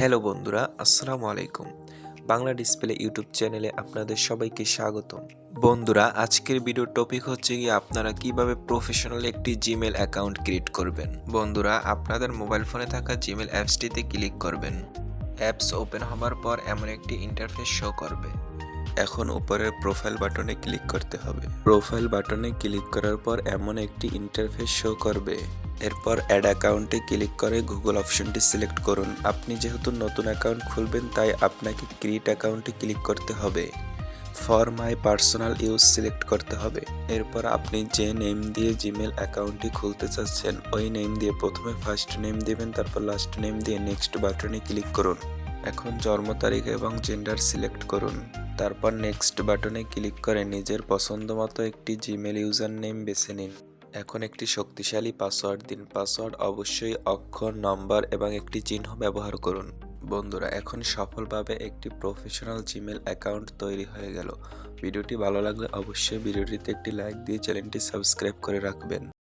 Hello বন্ধুরা, আসসালামু আলাইকুম। বাংলা ডিসপ্লে ইউটিউব চ্যানেলে আপনাদের সবাইকে স্বাগতম। বন্ধুরা, আজকের ভিডিওর টপিক হচ্ছে কি আপনারা কীভাবে প্রফেশনাল একটি জিমেল অ্যাকাউন্ট ক্রিয়েট করবেন। বন্ধুরা, আপনাদের মোবাইল ফোনে থাকা জিমেল অ্যাপসটিতে ক্লিক করবেন। অ্যাপস ওপেন হওয়ার পর এমন একটি ইন্টারফেস শো করবে। এখন উপরের প্রোফাইল বাটনে ক্লিক করতে হবে। প্রোফাইল বাটনে ক্লিক করার পর এমন একটি ইন্টারফেস শো করবে। এরপর অ্যাড অ্যাকাউন্টে ক্লিক করে গুগল অপশনটি সিলেক্ট করুন। আপনি যেহেতু নতুন অ্যাকাউন্ট খুলবেন, তাই আপনাকে ক্রিয়েট অ্যাকাউন্টে ক্লিক করতে হবে। For my personal use select করতে হবে। এরপর আপনি যে নেম দিয়ে জিমেল অ্যাকাউন্টটি খুলতে চাচ্ছেন, ওই নেম দিয়ে প্রথমে ফার্স্ট নেম দেবেন, তারপর লাস্ট নেম দিয়ে নেক্সট বাটনে ক্লিক করুন। এখন জন্ম তারিখ এবং জেন্ডার সিলেক্ট করুন। তারপর নেক্সট বাটনে ক্লিক করে নিজের পছন্দ মতো একটি জিমেল ইউজার নেম বেছে নিন। এখন একটি শক্তিশালী পাসওয়ার্ড দিন। পাসওয়ার্ড অবশ্যই অক্ষর নম্বর এবং একটি চিহ্ন ব্যবহার করুন। বন্ধুরা, এখন সফলভাবে একটি প্রফেশনাল জিমেল অ্যাকাউন্ট তৈরি হয়ে গেল। ভিডিওটি ভালো লাগলে অবশ্যই ভিডিওটিতে একটি লাইক দিয়ে চ্যানেলটি সাবস্ক্রাইব করে রাখবেন।